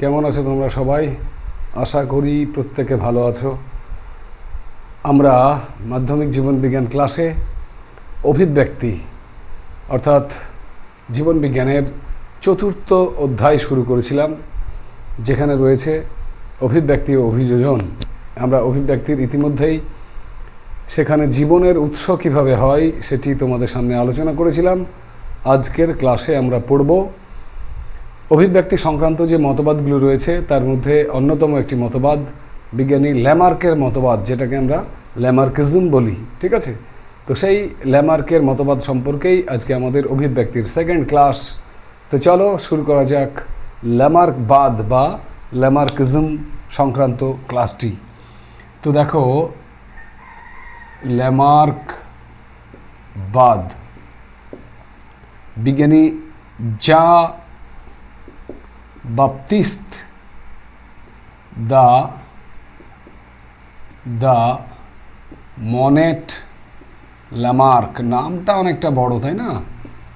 কেমন আছো তোমরা সবাই? আশা করি প্রত্যেকে ভালো আছো। আমরা মাধ্যমিক জীবন বিজ্ঞান ক্লাসে অভিব্যক্তি অর্থাৎ জীবন বিজ্ঞানের চতুর্থ অধ্যায় শুরু করেছিলাম, যেখানে রয়েছে অভিব্যক্তি ও অভিযোজন। আমরা অভিব্যক্তির ইতিমধ্যেই সেখানে জীবনের উৎস কীভাবে হয় সেটি তোমাদের সামনে আলোচনা করেছিলাম। আজকের ক্লাসে আমরা পড়ব অভিব্যক্তি সংক্রান্ত যে মতবাদগুলো রয়েছে, তার মধ্যে অন্যতম একটি মতবাদ বিজ্ঞানী ল্যামার্কের মতবাদ, যেটাকে আমরা ল্যামার্কিজম বলি, ঠিক আছে? তো সেই ল্যামার্কের মতবাদ সম্পর্কেই আজকে আমাদের অভিব্যক্তির সেকেন্ড ক্লাস তো চলো শুরু করা যাক ল্যামার্কবাদ বা ল্যামার্কিজম সংক্রান্ত ক্লাসটি তো দেখো, ল্যামার্কবাদ। বিজ্ঞানী যা Baptiste de de Monet, Lamarck. নামটা অনেকটা বড়, তাই না?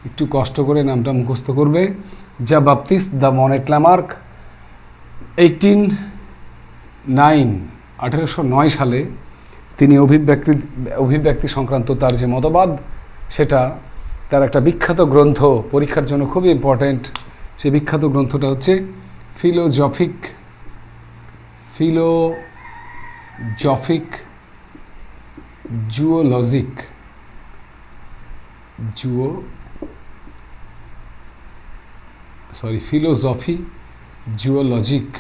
একটু কষ্ট করে নামটা মুখস্থ করবে। যা Baptiste de Monet, Lamarck. Eighteen nine আঠেরোশো নয় সালে তিনি অভিব্যক্তি অভিব্যক্তি সংক্রান্ত তার যে মতবাদ, সেটা তার একটা বিখ্যাত গ্রন্থ পরীক্ষার জন্য খুবই ইম্পর্ট্যান্ট সেই বিখ্যাত গ্রন্থটা হচ্ছে ফিলোজফিক ফিলোজফিক জুওলজিক, জুও, সরি, ফিলোজফি জুওলজিক।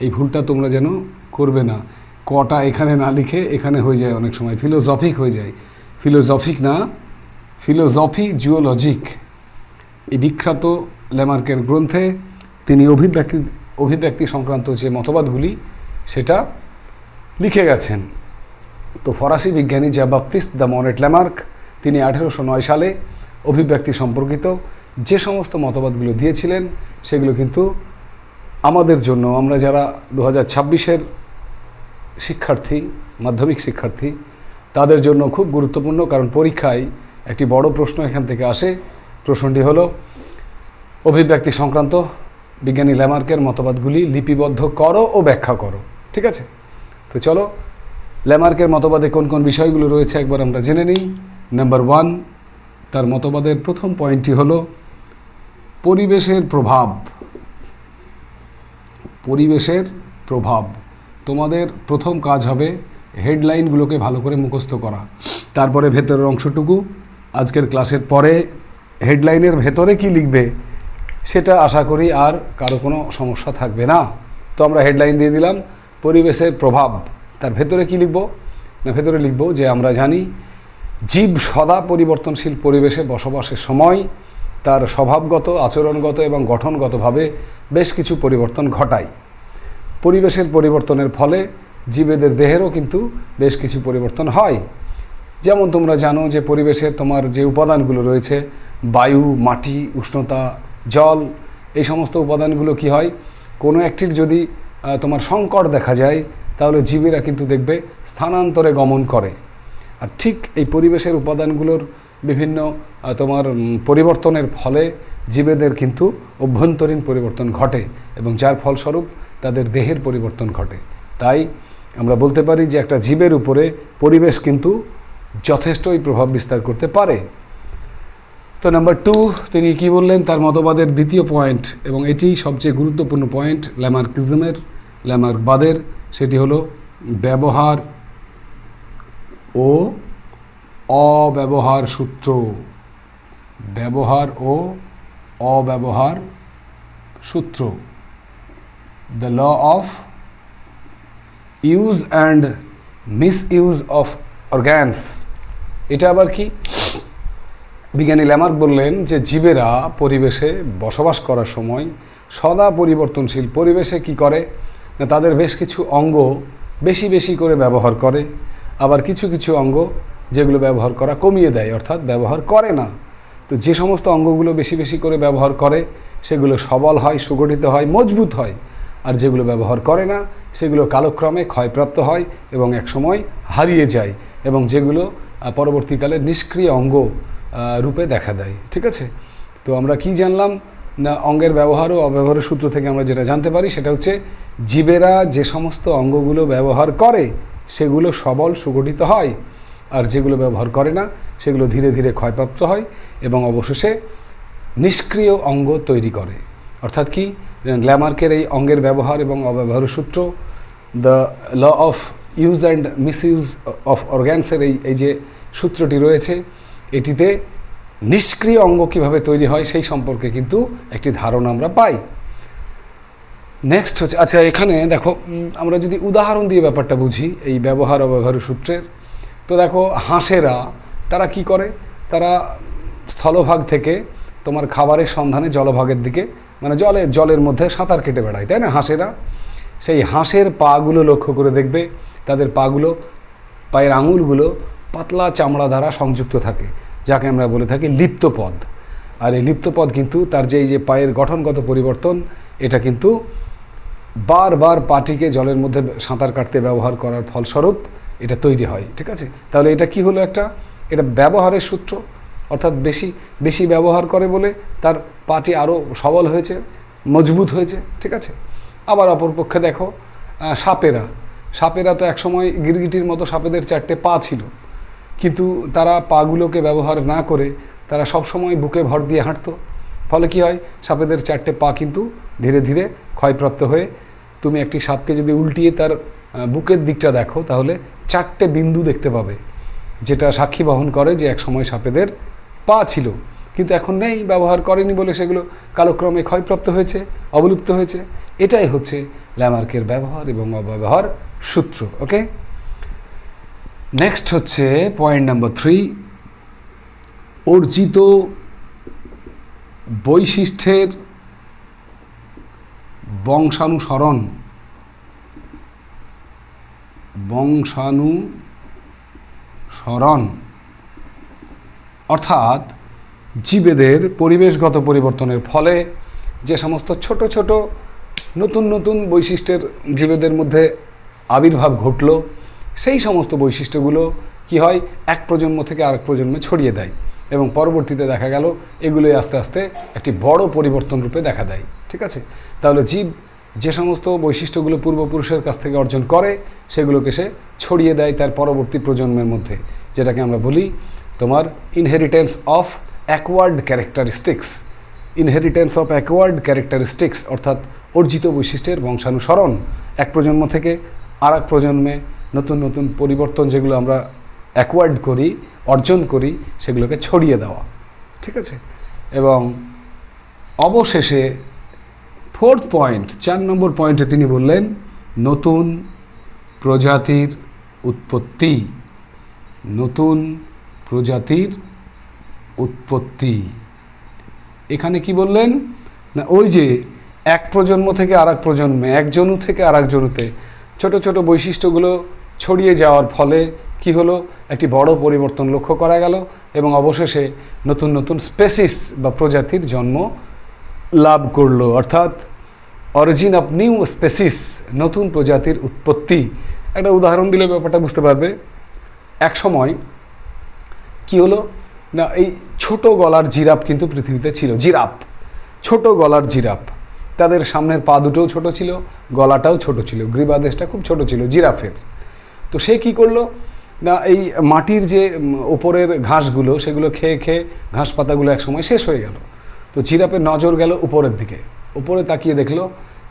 এই ভুলটা তোমরা যেন করবে না। কটা এখানে না লিখে এখানে হয়ে যায় অনেক সময়। ফিলোজফিক হয়ে যায়। ফিলোজফিক না, ফিলোজফি জুওলজিক। এই বিখ্যাত ল্যামার্কের গ্রন্থে তিনি অভিব্যক্তি অভিব্যক্তি সংক্রান্ত যে মতবাদগুলি, সেটা লিখে গেছেন। তো ফরাসি বিজ্ঞানী যা বাপতিস্ত দ্য মনেট ল্যামার্ক তিনি আঠেরোশো নয় সালে অভিব্যক্তি সম্পর্কিত যে সমস্ত মতবাদগুলো দিয়েছিলেন, সেগুলো কিন্তু আমাদের জন্য, আমরা যারা দু হাজার ছাব্বিশের শিক্ষার্থী, মাধ্যমিক শিক্ষার্থী, তাদের জন্য খুব গুরুত্বপূর্ণ, কারণ পরীক্ষায় একটি বড় প্রশ্ন এখান থেকে আসে। প্রশ্নটি হলো অভিব্যক্তি সংক্রান্ত বিজ্ঞানী ল্যামার্কের মতবাদগুলি লিপিবদ্ধ করো ও ব্যাখ্যা করো, ঠিক আছে? তো চলো, ল্যামার্কের মতবাদে কোন কোন বিষয়গুলো রয়েছে একবার আমরা জেনে নিই। নাম্বার ওয়ান তার মতবাদের প্রথম পয়েন্টটি হলো পরিবেশের প্রভাব। পরিবেশের প্রভাব। তোমাদের প্রথম কাজ হবে হেডলাইনগুলোকে ভালো করে মুখস্থ করা। তারপরে ভেতরের অংশটুকু। আজকের ক্লাসের পরে হেডলাইনের ভেতরে কি লিখবে? সেটা আশা করি আর কারও কোনো সমস্যা থাকবে না। তো আমরা হেডলাইন দিয়ে দিলাম, পরিবেশের প্রভাব। তার ভেতরে কি লিখব? না, ভেতরে লিখব যে আমরা জানি, জীব সদা পরিবর্তনশীল পরিবেশে বসবাসের সময় তার স্বভাবগত, আচরণগত এবং গঠনগতভাবে বেশ কিছু পরিবর্তন ঘটায়। পরিবেশের পরিবর্তনের ফলে জীবেদের দেহেরও কিন্তু বেশ কিছু পরিবর্তন হয়। যেমন তোমরা জানো যে পরিবেশে তোমার যে উপাদানগুলো রয়েছে, বায়ু, মাটি, উষ্ণতা জল, এই সমস্ত উপাদানগুলো কি হয়? কোনো একটির যদি তোমার সংকট দেখা যায়, তাহলে জীবেরা কিন্তু দেখবে স্থানান্তরে গমন করে। আর ঠিক এই পরিবেশের উপাদানগুলোর বিভিন্ন তোমার পরিবর্তনের ফলে জীবেদের কিন্তু অভ্যন্তরীণ পরিবর্তন ঘটে এবং যার ফলস্বরূপ তাদের দেহের পরিবর্তন ঘটে। তাই আমরা বলতে পারি যে একটা জীবের উপরে পরিবেশ কিন্তু যথেষ্টই প্রভাব বিস্তার করতে পারে। তো নাম্বার টু তিনি কি বললেন? তার মতবাদের দ্বিতীয় পয়েন্ট এবং এটি সবচেয়ে গুরুত্বপূর্ণ পয়েন্ট ল্যামার্কিজমের ল্যামার্কবাদের সেটি হলো ব্যবহার ও অব্যবহার সূত্র। ব্যবহার ও অব্যবহার সূত্র। The law of use and misuse of organs এটা আবার কি? বিজ্ঞানী ল্যামার্ক বললেন যে জীবেরা পরিবেশে বসবাস করার সময় সদা পরিবর্তনশীল পরিবেশে কি করে? না, তাদের বেশ কিছু অঙ্গ বেশি বেশি করে ব্যবহার করে, আবার কিছু কিছু অঙ্গ যেগুলো ব্যবহার করা কমিয়ে দেয়, অর্থাৎ ব্যবহার করে না। তো যে সমস্ত অঙ্গগুলো বেশি বেশি করে ব্যবহার করে, সেগুলো সবল হয়, সুগঠিত হয়, মজবুত হয়, আর যেগুলো ব্যবহার করে না, সেগুলো কালক্রমে ক্ষয়প্রাপ্ত হয় এবং একসময় হারিয়ে যায় এবং যেগুলো পরবর্তীকালে নিষ্ক্রিয় অঙ্গ রূপে দেখা দেয়, ঠিক আছে? তো আমরা কি জানলাম? না, অঙ্গের ব্যবহার ও অব্যবহারের সূত্র থেকে আমরা যেটা জানতে পারি সেটা হচ্ছে, জীবেরা যে সমস্ত অঙ্গগুলো ব্যবহার করে, সেগুলো সবল, সুগঠিত হয়। আর যেগুলো ব্যবহার করে না, সেগুলো ধীরে ধীরে ক্ষয়প্রাপ্ত হয় এবং অবশেষে নিষ্ক্রিয় অঙ্গ তৈরি করে। অর্থাৎ কি? ল্যামার্কের এই অঙ্গের ব্যবহার এবং অব্যবহারের সূত্র the law of use and misuse of অর্গ্যানসের এই এই যে সূত্রটি রয়েছে এটিতে নিষ্ক্রিয় অঙ্গ কীভাবে তৈরি হয় সেই সম্পর্কে কিন্তু একটি ধারণা আমরা পাই। নেক্সট হচ্ছে আচ্ছা এখানে দেখো আমরা যদি উদাহরণ দিয়ে ব্যাপারটা বুঝি, এই ব্যবহার অব্যবহার সূত্রের, তো দেখো, হাঁসেরা, তারা কি করে? তারা স্থলভাগ থেকে তোমার খাবারের সন্ধানে জলভাগের দিকে মানে জলে, জলের মধ্যে সাঁতার কেটে বেড়ায়, তাই না, হাঁসেরা? সেই হাঁসের পাগুলো লক্ষ্য করে দেখবে, তাদের পাগুলো, পায়ের আঙুলগুলো পাতলা চামড়া দ্বারা সংযুক্ত থাকে। যাকে আমরা বলে থাকি লিপ্তপদ। আর এই লিপ্তপদ কিন্তু তার যে এই যে পায়ের গঠনগত পরিবর্তন, এটা কিন্তু বারবার পাটিকে জলের মধ্যে সাঁতার কাটতে ব্যবহার করার ফলস্বরূপ এটা তৈরি হয়, ঠিক আছে? তাহলে এটা কি হলো একটা? এটা ব্যবহারের সূত্র। অর্থাৎ বেশি বেশি ব্যবহার করে বলে তার পাটি আরও সবল হয়েছে, মজবুত হয়েছে, ঠিক আছে? আবার অপরপক্ষে দেখো সাপেরা। সাপেরা তো একসময় গিরগিটির মতো সাপেদের চারটে পা ছিল। কিন্তু তারা পাগুলোকে ব্যবহার না করে তারা সবসময় বুকে ভর দিয়ে হাঁটতো। ফলে কি হয়? সাপেদের চারটে পা কিন্তু ধীরে ধীরে ক্ষয়প্রাপ্ত হয়ে তুমি একটি সাপকে যদি উল্টিয়ে তার বুকের দিকটা দেখো, তাহলে চারটে বিন্দু দেখতে পাবে, যেটা সাক্ষী বহন করে যে এক সময় সাপেদের পা ছিল। কিন্তু এখন নেই, ব্যবহার করেনি বলে সেগুলো কালক্রমে ক্ষয়প্রাপ্ত হয়েছে, অবলুপ্ত হয়েছে। এটাই হচ্ছে ল্যামার্কের ব্যবহার এবং অব্যবহার সূত্র, ওকে? নেক্সট হচ্ছে পয়েন্ট নাম্বার থ্রি অর্জিত বৈশিষ্ট্যের বংশানুসরণ। বংশানুসরণ। অর্থাৎ জীবেদের পরিবেশগত পরিবর্তনের ফলে যে সমস্ত ছোট ছোট নতুন নতুন বৈশিষ্ট্যের জীবেদের মধ্যে আবির্ভাব ঘটল সেই সমস্ত বৈশিষ্ট্যগুলো কি হয়? এক প্রজন্ম থেকে আরেক প্রজন্মে ছড়িয়ে দেয় এবং পরবর্তীতে দেখা গেল এগুলোই আস্তে আস্তে একটি বড় পরিবর্তন রূপে দেখা দেয়। ঠিক আছে? তাহলে জীব যে সমস্ত বৈশিষ্ট্যগুলো পূর্বপুরুষের কাছ থেকে অর্জন করে, সেগুলোকে সে ছড়িয়ে দেয় তার পরবর্তী প্রজন্মের মধ্যে। যেটাকে আমরা বলি তোমার inheritance of acquired characteristics inheritance of acquired characteristics অর্থাৎ অর্জিত বৈশিষ্ট্যের বংশানুসরণ। এক প্রজন্ম থেকে আর এক প্রজন্মে নতুন নতুন পরিবর্তন যেগুলো আমরা অ্যাকওয়ার্ড করি, অর্জন করি, সেগুলোকে ছড়িয়ে দেওয়া। ঠিক আছে? এবং অবশেষে ফোর্থ পয়েন্ট চার নম্বর পয়েন্টে তিনি বললেন, নতুন প্রজাতির উৎপত্তি। নতুন প্রজাতির উৎপত্তি। এখানে কি বললেন? না, ওই যে এক প্রজন্ম থেকে আর এক প্রজন্মে একজনু থেকে আর একজনুতে ছোটো ছোটো বৈশিষ্ট্যগুলো ছড়িয়ে যাওয়ার ফলে কি হলো? একটি বড় পরিবর্তন লক্ষ্য করা গেল এবং অবশেষে নতুন নতুন স্পেসিস বা প্রজাতির জন্ম লাভ করল। অর্থাৎ অরিজিন অফ নিউ স্পেসিস নতুন প্রজাতির উৎপত্তি। একটা উদাহরণ দিলে ব্যাপারটা বুঝতে পারবে। এক সময় কি হলো? না, এই ছোট গলার জিরাফ কিন্তু পৃথিবীতে ছিল। জিরাফ। ছোট গলার জিরাফ। তাদের সামনের পা দুটোও ছোট ছিল, গলাটাও ছোট ছিল। গ্রীবাদেশটা খুব ছোট ছিল, জিরাফের। তো সে কি করল? না, এই মাটির যে ওপরের ঘাসগুলো, সেগুলো খেয়ে খেয়ে ঘাস পাতাগুলো একসময় শেষ হয়ে গেল। তো জিরাফের নজর গেল উপরের দিকে। উপরে তাকিয়ে দেখল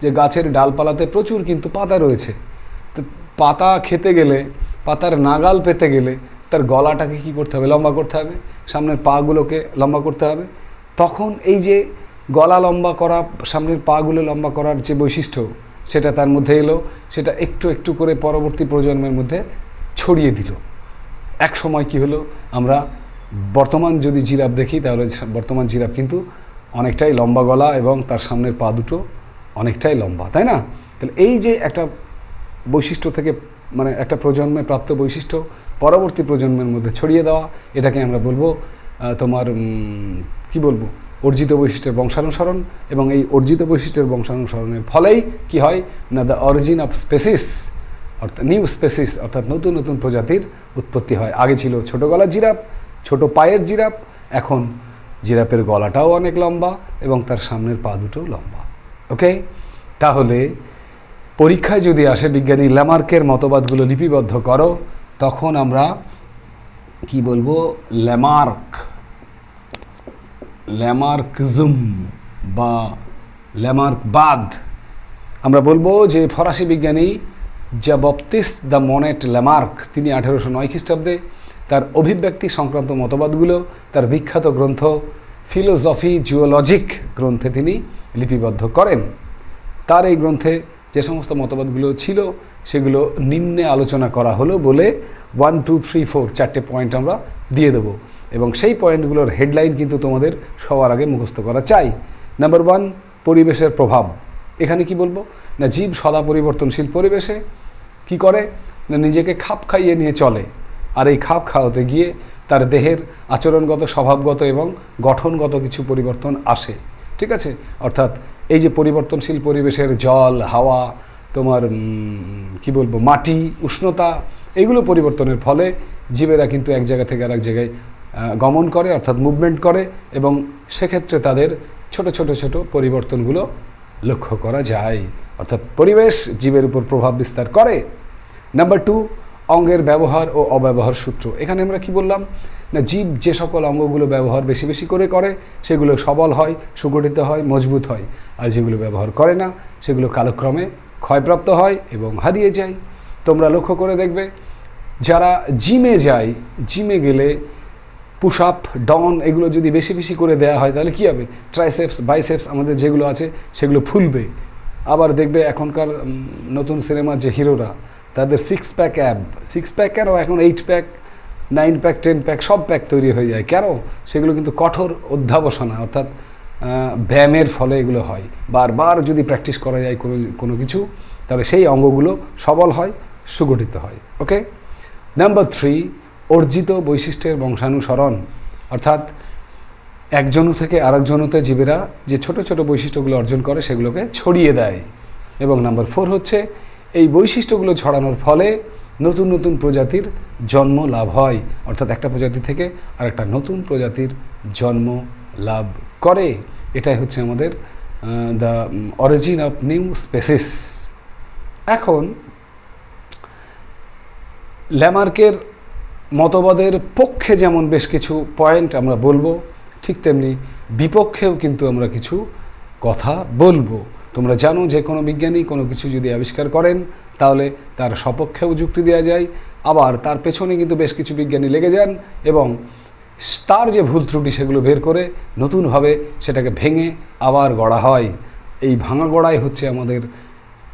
যে গাছের ডালপালাতে প্রচুর কিন্তু পাতা রয়েছে। তো পাতা খেতে গেলে, পাতার নাগাল পেতে গেলে তার গলাটাকে কি করতে হবে? লম্বা করতে হবে? সামনের পাগুলোকে লম্বা করতে হবে? তখন এই যে গলা লম্বা করা, সামনের পাগুলো লম্বা করার যে বৈশিষ্ট্য সেটা তার মধ্যে এলো, সেটা একটু একটু করে পরবর্তী প্রজন্মের মধ্যে ছড়িয়ে দিল। এক সময় কি হলো, আমরা বর্তমান যদি জিরাফ দেখি, তাহলে বর্তমান জিরাফ কিন্তু অনেকটাই লম্বা গলা এবং তার সামনের পা দুটো অনেকটাই লম্বা, তাই না? তাহলে এই যে একটা বৈশিষ্ট্য থেকে মানে একটা প্রজন্মে প্রাপ্ত বৈশিষ্ট্য পরবর্তী প্রজন্মের মধ্যে ছড়িয়ে দেওয়া, এটাকে আমরা বলব তোমার কি বলব? অর্জিত বৈশিষ্ট্যের বংশানুসরণ এবং এই অর্জিত বৈশিষ্ট্যের বংশানুসরণের ফলেই কি হয়? না দ্য অরিজিন অফ স্পেসিস অর্থাৎ নিউ স্পেসিস অর্থাৎ নতুন নতুন প্রজাতির উৎপত্তি হয়। আগে ছিল ছোটো গলার জিরাফ, ছোট পায়ের জিরাফ, এখন জিরাফের গলাটাও অনেক লম্বা এবং তার সামনের পা দুটোও লম্বা। ওকে তাহলে পরীক্ষায় যদি আসে বিজ্ঞানী ল্যামার্কের মতবাদগুলো লিপিবদ্ধ করো, তখন আমরা কি বলব? ল্যামার্ক। ল্যামার্কজম বা ল্যামার্কবাদ আমরা বলব যে ফরাসি বিজ্ঞানী যা বপ্তিস দ্য মনেট ল্যামার্ক তিনি আঠেরোশো নয় খ্রিস্টাব্দে তার অভিব্যক্তি সংক্রান্ত মতবাদগুলো, তার বিখ্যাত গ্রন্থ ফিলোসফি জিওলজিক গ্রন্থে তিনি লিপিবদ্ধ করেন। তার এই গ্রন্থে যে সমস্ত মতবাদগুলো ছিল, সেগুলো নিম্নে আলোচনা করা হলো বলে ওয়ান, টু, থ্রি, ফোর, চারটে পয়েন্ট আমরা দিয়ে দেবো। এবং সেই পয়েন্টগুলোর হেডলাইন কিন্তু তোমাদের সবার আগে মুখস্থ করা চাই। নাম্বার ওয়ান পরিবেশের প্রভাব। এখানে কি বলব? না জীব সদা পরিবর্তনশীল পরিবেশে কি করে? না নিজেকে খাপ খাইয়ে নিয়ে চলে। আর এই খাপ খাওয়াতে গিয়ে তার দেহের আচরণগত, স্বভাবগত এবং গঠনগত কিছু পরিবর্তন আসে। ঠিক আছে? অর্থাৎ এই যে পরিবর্তনশীল পরিবেশের জল, হাওয়া, তোমার কি বলব, মাটি, উষ্ণতা, এগুলো পরিবর্তনের ফলে জীবেরা কিন্তু এক জায়গা থেকে আরেক জায়গায় গমন করে, অর্থাৎ মুভমেন্ট করে এবং সেক্ষেত্রে তাদের ছোট ছোট ছোট পরিবর্তনগুলো লক্ষ্য করা যায়। অর্থাৎ পরিবেশ জীবের উপর প্রভাব বিস্তার করে। নাম্বার টু অঙ্গের ব্যবহার ও অব্যবহার সূত্র। এখানে আমরা কি বললাম? না, জীব যে সকল অঙ্গগুলো ব্যবহার বেশি বেশি করে করে, সেগুলো সবল হয়, সুগঠিত হয়, মজবুত হয়। আর যেগুলো ব্যবহার করে না, সেগুলো কালক্রমে ক্ষয়প্রাপ্ত হয় এবং হারিয়ে যায়। তোমরা লক্ষ্য করে দেখবে, যারা জিমে যায় জিমে গেলে পুশ আপ ডন এগুলো যদি বেশি বেশি করে দেওয়া হয়, তাহলে কী হবে? ট্রাইসেপস বাইসেপস আমাদের যেগুলো আছে, সেগুলো ফুলবে। আবার দেখবে এখনকার নতুন সিনেমার যে হিরোরা, তাদের six pack ab six pack কেন? এখন eight pack nine pack ten pack সব প্যাক তৈরি হয়ে যায়। কেন? সেগুলো কিন্তু কঠোর অধ্যাবসনা, অর্থাৎ ব্যায়ামের ফলে এগুলো হয়। বারবার যদি প্র্যাকটিস করা যায় কোনো কোনো কিছু, তাহলে সেই অঙ্গগুলো সবল হয়, সুগঠিত হয়। ওকে নাম্বার থ্রি অর্জিত বৈশিষ্ট্যের বংশানুসরণ, অর্থাৎ একজনু থেকে আরেকজনুতে জীবেরা যে ছোট ছোট বৈশিষ্ট্যগুলো অর্জন করে সেগুলোকে ছড়িয়ে দেয়। এবং নাম্বার ফোর হচ্ছে, এই বৈশিষ্ট্যগুলো ছড়ানোর ফলে নতুন নতুন প্রজাতির জন্ম লাভ হয়। অর্থাৎ একটা প্রজাতি থেকে আরেকটা নতুন প্রজাতির জন্ম লাভ করে। এটাই হচ্ছে আমাদের the origin of new species এখন ল্যামার্কের মতবাদের পক্ষে যেমন বেশ কিছু পয়েন্ট আমরা বলব, ঠিক তেমনি বিপক্ষেও কিন্তু আমরা কিছু কথা বলব। তোমরা জানো যে কোনো বিজ্ঞানী কোনো কিছু যদি আবিষ্কার করেন, তাহলে তার সপক্ষেও যুক্তি দেওয়া যায়। আবার তার পেছনে কিন্তু বেশ কিছু বিজ্ঞানী লেগে যান এবং তার যে ভুল ত্রুটি সেগুলো বের করে নতুনভাবে সেটাকে ভেঙে আবার গড়া হয়। এই ভাঙা গড়াই হচ্ছে আমাদের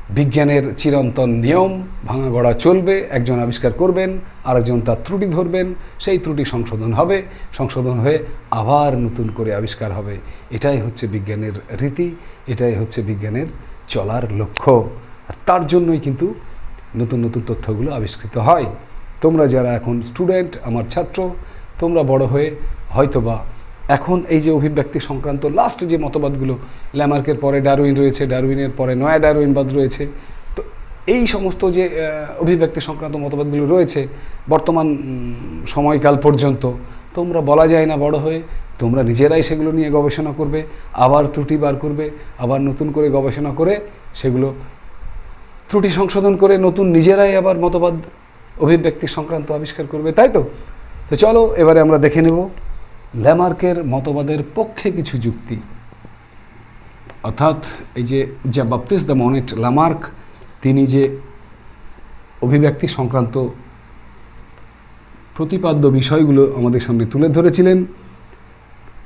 বিজ্ঞানের চিরন্তন নিয়ম, ভাঙা গড়া চলবে, একজন আবিষ্কার করবেন, আরেকজন তার ত্রুটি ধরবেন, সেই ত্রুটি সংশোধন হবে, সংশোধন হয়ে আবার নতুন করে আবিষ্কার হবে। এটাই হচ্ছে বিজ্ঞানের রীতি, এটাই হচ্ছে বিজ্ঞানের চলার লক্ষ্য। আর তার জন্যই কিন্তু নতুন নতুন তথ্যগুলো আবিষ্কৃত হয়। তোমরা যারা এখন স্টুডেন্ট, আমার ছাত্র, তোমরা বড় হয়ে হয়তোবা এখন এই যে অভিব্যক্তি সংক্রান্ত লাস্ট যে মতবাদগুলো, ল্যামার্কের পরে ডারউইন রয়েছে, ডারউইনের পরে নয়া ডারউইনবাদ রয়েছে, তো এই সমস্ত যে অভিব্যক্তি সংক্রান্ত মতবাদগুলো রয়েছে বর্তমান সময়কাল পর্যন্ত, তোমরা বলা যায় না বড় হয়ে, তোমরা নিজেরাই সেগুলো নিয়ে গবেষণা করবে, আবার ত্রুটি বার করবে, আবার নতুন করে গবেষণা করে সেগুলো ত্রুটি সংশোধন করে নতুন নিজেরাই আবার মতবাদ, অভিব্যক্তি সংক্রান্ত আবিষ্কার করবে, তাই তো? তো চলো, এবারে আমরা দেখে নেব। ল্যামার্কের মতবাদের পক্ষে কিছু যুক্তি। অর্থাৎ এই যে, যা বাপ্তিস দ্য মনেট ল্যামার্ক তিনি যে অভিব্যক্তি সংক্রান্ত প্রতিপাদ্য বিষয়গুলো আমাদের সামনে তুলে ধরেছিলেন,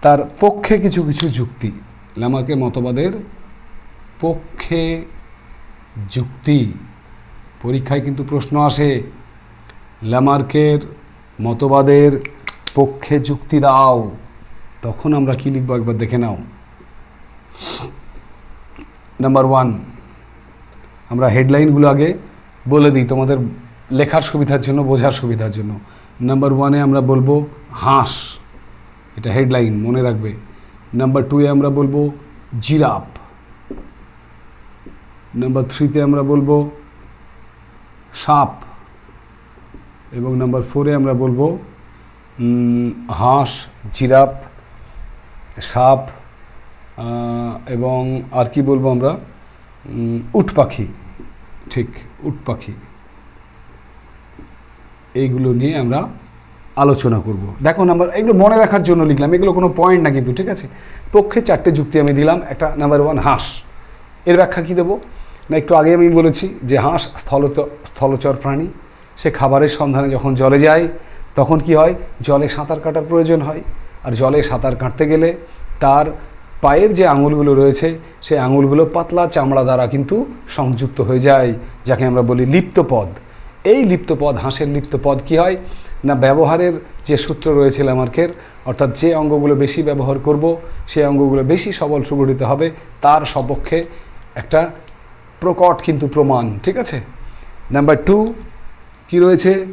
তার পক্ষে কিছু কিছু যুক্তি। ল্যামার্কের মতবাদের পক্ষে যুক্তি। পরীক্ষায় কিন্তু প্রশ্ন আসে। ল্যামার্কের মতবাদের পক্ষে যুক্তি দাও। তখন আমরা কী লিখব একবার দেখে নাও। নাম্বার ওয়ান আমরা হেডলাইনগুলো আগে বলে দিই তোমাদের লেখার সুবিধার জন্য, বোঝার সুবিধার জন্য। নাম্বার ওয়ানে আমরা বলব হাঁস, এটা হেডলাইন মনে রাখবে। নাম্বার টুয়ে আমরা বলব জিরাফ। নাম্বার থ্রিতে আমরা বলব সাপ। এবং নাম্বার ফোরে আমরা বলব হাঁস, জিরাফ, সাপ এবং আর কি বলব আমরা? উট পাখি, ঠিক, উট পাখি। এইগুলো নিয়ে আমরা আলোচনা করব। দেখো নাম্বার এগুলো মনে রাখার জন্য লিখলাম, এগুলো কোনো পয়েন্ট না কিন্তু, ঠিক আছে? পক্ষে চারটে যুক্তি আমি দিলাম, একটা নাম্বার ওয়ান হাঁস। এর ব্যাখ্যা কী দেবো? না, একটু আগে আমি বলেছি যে হাঁস স্থলত, স্থলচর প্রাণী। সে খাবারের সন্ধানে যখন জলে যায় তখন কি হয়? জলে সাঁতার কাটার প্রয়োজন হয়। আর জলে সাঁতার কাটতে গেলে তার পায়ের যে আঙুলগুলো রয়েছে, সেই আঙুলগুলো পাতলা চামড়া দ্বারা কিন্তু সংযুক্ত হয়ে যায়, যাকে আমরা বলি লিপ্তপদ। এই লিপ্তপদ, হাঁসের লিপ্তপদ কি হয়? না, ব্যবহারের যে সূত্র রয়েছে ল্যামার্কের, অর্থাৎ যে অঙ্গগুলো বেশি ব্যবহার করব, সেই অঙ্গগুলো বেশি সবল সুগঠিত হবে, তার সপক্ষে একটা প্রকট কিন্তু প্রমাণ, ঠিক আছে? নাম্বার টু কি রয়েছে?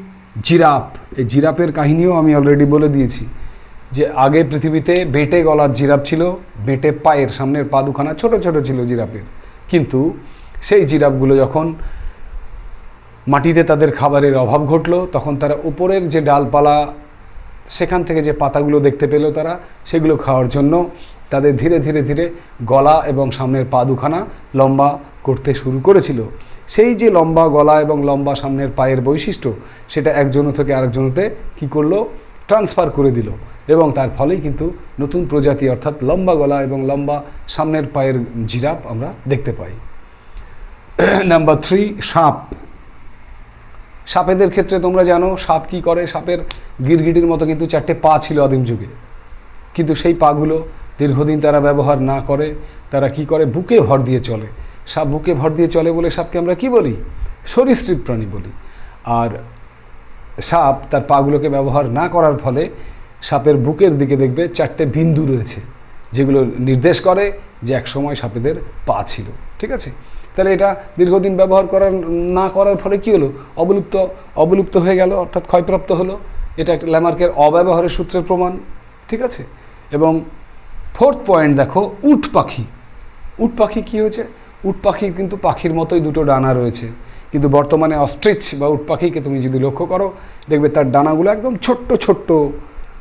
জিরাফ। এই জিরাফের কাহিনীও আমি অলরেডি বলে দিয়েছি যে আগে পৃথিবীতে বেটে গলার জিরাফ ছিল, বেটে পায়ের সামনের পা দুখানা ছোট ছোট ছিল জিরাফের। কিন্তু সেই জিরাফগুলো যখন মাটিতে তাদের খাবারের অভাব ঘটলো, তখন তারা উপরের যে ডালপালা, সেখান থেকে যে পাতাগুলো দেখতে পেল তারা, সেগুলো খাওয়ার জন্য তাদের ধীরে ধীরে ধীরে গলা এবং সামনের পা দুখানা লম্বা করতে শুরু করেছিল। সেই যে লম্বা গলা এবং লম্বা সামনের পায়ের বৈশিষ্ট্য, সেটা একজন থেকে আরেকজনতে কি করল? ট্রান্সফার করে দিল। এবং তার ফলেই কিন্তু নতুন প্রজাতি অর্থাৎ লম্বা গলা এবং লম্বা সামনের পায়ের জিরাফ আমরা দেখতে পাই। নাম্বার থ্রি সাপ। সাপেদের ক্ষেত্রে তোমরা জানো, সাপ কি করে? সাপের গিরগিটির মতো কিন্তু চারটে পা ছিল আদিম যুগে। কিন্তু সেই পাগুলো দীর্ঘদিন তারা ব্যবহার না করে, তারা কি করে? বুকে ভর দিয়ে চলে। সাপ বুকে ভর দিয়ে চলে বলে সাপকে আমরা কি বলি? সরীসৃপ প্রাণী বলি। আর সাপ তার পাগুলোকে ব্যবহার না করার ফলে সাপের বুকের দিকে দেখবে চারটে বিন্দু রয়েছে, যেগুলো নির্দেশ করে যে এক সময় সাপেদের পা ছিল। ঠিক আছে? তাহলে এটা দীর্ঘদিন ব্যবহার করার, না করার ফলে কি হলো? অবলুপ্ত অবলুপ্ত হয়ে গেল, অর্থাৎ ক্ষয়প্রাপ্ত হলো। এটা একটা ল্যামার্কের অব্যবহারের সূত্রের প্রমাণ। ঠিক আছে? এবং ফোর্থ পয়েন্ট দেখো, উট পাখি। উট পাখি কী হয়েছে? উট পাখির কিন্তু পাখির মতোই দুটো ডানা রয়েছে। কিন্তু বর্তমানে অস্ট্রিচ বা উট পাখিকে তুমি যদি লক্ষ্য করো, দেখবে তার ডানাগুলো একদম ছোট্ট ছোট্ট।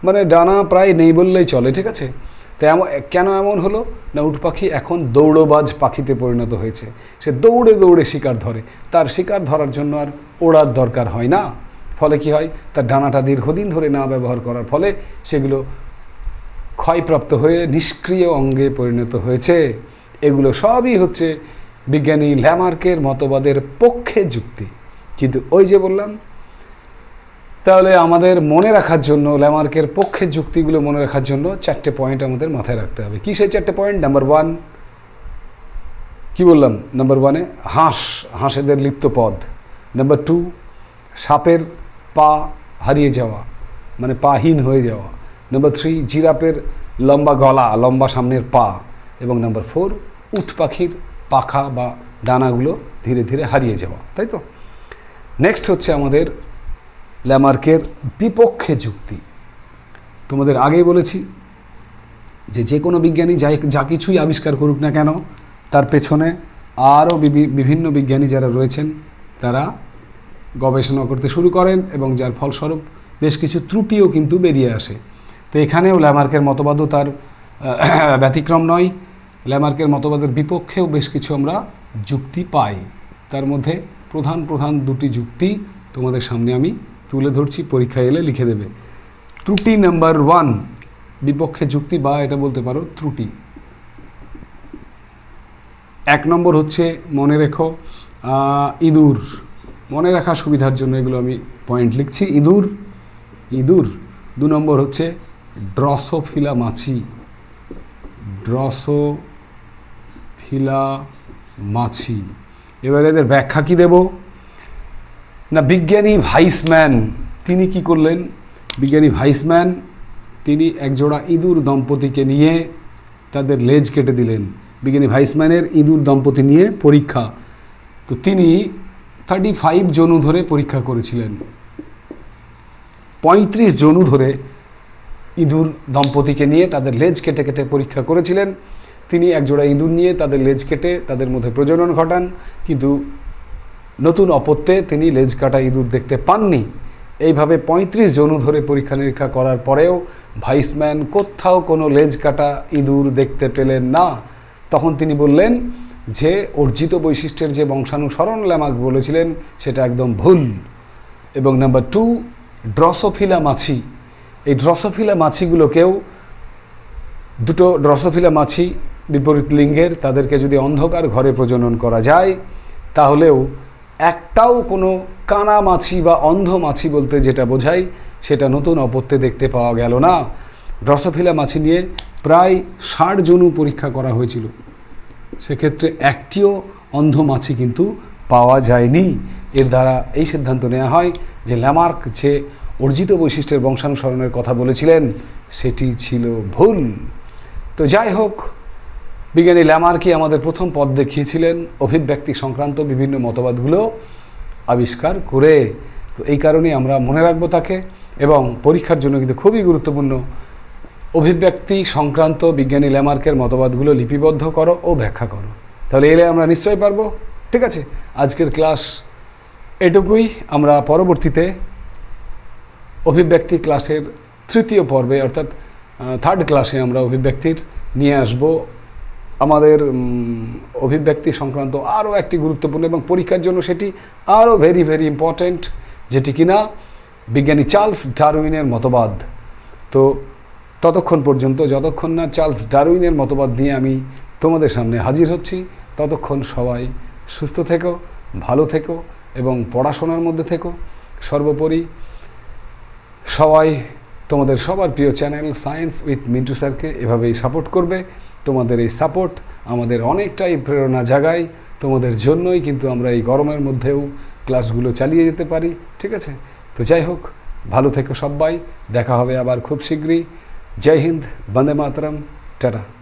মানে ডানা প্রায় নেই বললেই চলে, ঠিক আছে? তো এমন, কেন এমন হলো? না, উট পাখি এখন দৌড়বাজ পাখিতে পরিণত হয়েছে। সে দৌড়ে দৌড়ে শিকার ধরে। তার শিকার ধরার জন্য আর ওড়ার দরকার হয় না। ফলে কি হয়? তার ডানাটা দীর্ঘদিন ধরে না ব্যবহার করার ফলে সেগুলো ক্ষয়প্রাপ্ত হয়ে নিষ্ক্রিয় অঙ্গে পরিণত হয়েছে। এগুলো সবই হচ্ছে বিজ্ঞানী ল্যামার্কের মতবাদের পক্ষে যুক্তি। কিন্তু ওই যে বললাম, তাহলে আমাদের মনে রাখার জন্য, ল্যামার্কের পক্ষে যুক্তিগুলো মনে রাখার জন্য চারটে পয়েন্ট আমাদের মাথায় রাখতে হবে। কী সেই চারটে পয়েন্ট নাম্বার ওয়ান কি বললাম? নাম্বার ওয়ানে হাঁস, হাঁসেদের লিপ্ত পদ। নাম্বার টু সাপের পা হারিয়ে যাওয়া মানে পাহীন হয়ে যাওয়া। নাম্বার থ্রি জিরাপের লম্বা গলা, লম্বা সামনের পা। এবং নাম্বার ফোর উট পাখির পাখা বা ডানাগুলো ধীরে ধীরে হারিয়ে যাওয়া, তাই তো? নেক্সট হচ্ছে আমাদের ল্যামার্কের বিপক্ষে যুক্তি। তোমাদের আগেই বলেছি যে যে কোনো বিজ্ঞানী যাই, যা কিছুই আবিষ্কার করুক না কেন, তার পেছনে আরও বিভিন্ন বিজ্ঞানী যারা রয়েছেন, তারা গবেষণা করতে শুরু করেন এবং যার ফলস্বরূপ বেশ কিছু ত্রুটিও কিন্তু বেরিয়ে আসে। তো এখানেও ল্যামার্কের মতবাদও তার ব্যতিক্রম নয়। ল্যামার্কের মতবাদের বিপক্ষেও বেশ কিছু আমরা যুক্তি পাই। তার মধ্যে প্রধান প্রধান দুটি যুক্তি তোমাদের সামনে আমি তুলে ধরছি পরীক্ষা এলে লিখে দেবে। ত্রুটি নাম্বার ওয়ান, বিপক্ষে যুক্তি বা এটা বলতে পারো ত্রুটি। এক নম্বর হচ্ছে মনে রেখো ইঁদুর। মনে রাখা সুবিধার জন্য এগুলো আমি পয়েন্ট লিখছি, ইঁদুর ইঁদুর। দু নম্বর হচ্ছে ড্রসোফিলা মাছি ড্রসোফিলা মাছি। এবার এদের ব্যাখ্যা কি দেব? না, বিজ্ঞানী ভাইসম্যান, তিনি কি করলেন? বিজ্ঞানী ভাইসম্যান, তিনি একজোড়া ইঁদুর দম্পতিকে নিয়ে তাদের লেজ কেটে দিলেন। বিজ্ঞানী ভাইসম্যানের ইঁদুর দম্পতি নিয়ে পরীক্ষা। তো তিনি থার্টি ফাইভ জনু ধরে পরীক্ষা করেছিলেন। পঁয়ত্রিশ জনু ধরে ইঁদুর দম্পতিকে নিয়ে তাদের লেজ কেটে কেটে পরীক্ষা করেছিলেন। তিনি একজোড়া ইঁদুর নিয়ে তাদের লেজ কেটে তাদের মধ্যে প্রজনন ঘটান, কিন্তু নতুন অপত্যে তিনি লেজ কাটা ইঁদুর দেখতে পাননি। এইভাবে পঁয়ত্রিশ জনু ধরে পরীক্ষা নিরীক্ষা করার পরেও ভাইসম্যান কোথাও কোনো লেজ কাটা ইঁদুর দেখতে পেলেন না। তখন তিনি বললেন, যে অর্জিত বৈশিষ্ট্যের যে বংশানুসরণ ল্যামার্ক বলেছিলেন, সেটা একদম ভুল। এবং নাম্বার টু ড্রসোফিলা মাছি। এই ড্রসোফিলা মাছিগুলোকেও, দুটো ড্রসোফিলা মাছি বিপরীত লিঙ্গের তাদেরকে যদি অন্ধকার ঘরে প্রজনন করা যায়, তাহলেও একটাও কোনো কানা মাছি বা অন্ধ মাছি বলতে যেটা বোঝায়, সেটা নতুন অপত্যে দেখতে পাওয়া গেল না। ড্রসোফিলা মাছি নিয়ে প্রায় ষাট জনু পরীক্ষা করা হয়েছিল। সেক্ষেত্রে একটিও অন্ধ মাছি কিন্তু পাওয়া যায়নি। এর দ্বারা এই সিদ্ধান্ত নেওয়া হয় যে ল্যামার্ক যে অর্জিত বৈশিষ্ট্যের বংশানুসরণের কথা বলেছিলেন, সেটি ছিল ভুল। তো যাই হোক বিজ্ঞানী ল্যামার্কই আমাদের প্রথম পথ দেখিয়েছিলেন অভিব্যক্তি সংক্রান্ত বিভিন্ন মতবাদগুলো আবিষ্কার করে। তো এই কারণেই আমরা মনে রাখব তাকে এবং পরীক্ষার জন্য কিন্তু খুবই গুরুত্বপূর্ণ। অভিব্যক্তি সংক্রান্ত বিজ্ঞানী ল্যামার্কের মতবাদগুলো লিপিবদ্ধ করো ও ব্যাখ্যা করো। তাহলে এলে আমরা নিশ্চয়ই পারব। ঠিক আছে, আজকের ক্লাস এটুকুই। আমরা পরবর্তীতে অভিব্যক্তি ক্লাসের তৃতীয় পর্বে, অর্থাৎ থার্ড ক্লাসে আমরা অভিব্যক্তির নিয়ে আসব। আমাদের অভিব্যক্তি সংক্রান্ত আরও একটি গুরুত্বপূর্ণ এবং পরীক্ষার জন্য সেটি আরও ভেরি ভেরি ইম্পর্ট্যান্ট যেটি কিনা বিজ্ঞানী চার্লস ডারউইনের মতবাদ। তো ততক্ষণ পর্যন্ত, যতক্ষণ না চার্লস ডারউইনের মতবাদ নিয়ে আমি তোমাদের সামনে হাজির হচ্ছি, ততক্ষণ সবাই সুস্থ থেকো, ভালো থেকো এবং পড়াশোনার মধ্যে থেকো। সর্বোপরি সবাই তোমাদের সবার প্রিয় চ্যানেল সায়েন্স উইথ মিন্টু স্যারকে এভাবেই সাপোর্ট করবে। তোমাদের এই সাপোর্ট আমাদের অনেকটাই প্রেরণা জাগায়। তোমাদের জন্যই কিন্তু আমরা এই গরমের মধ্যেও ক্লাসগুলো চালিয়ে যেতে পারি, ঠিক আছে? তো যাই হোক, ভালো থেকো সবাই, দেখা হবে আবার খুব শীঘ্রই। জয় হিন্দ, বন্দে মাতরম, টাটা।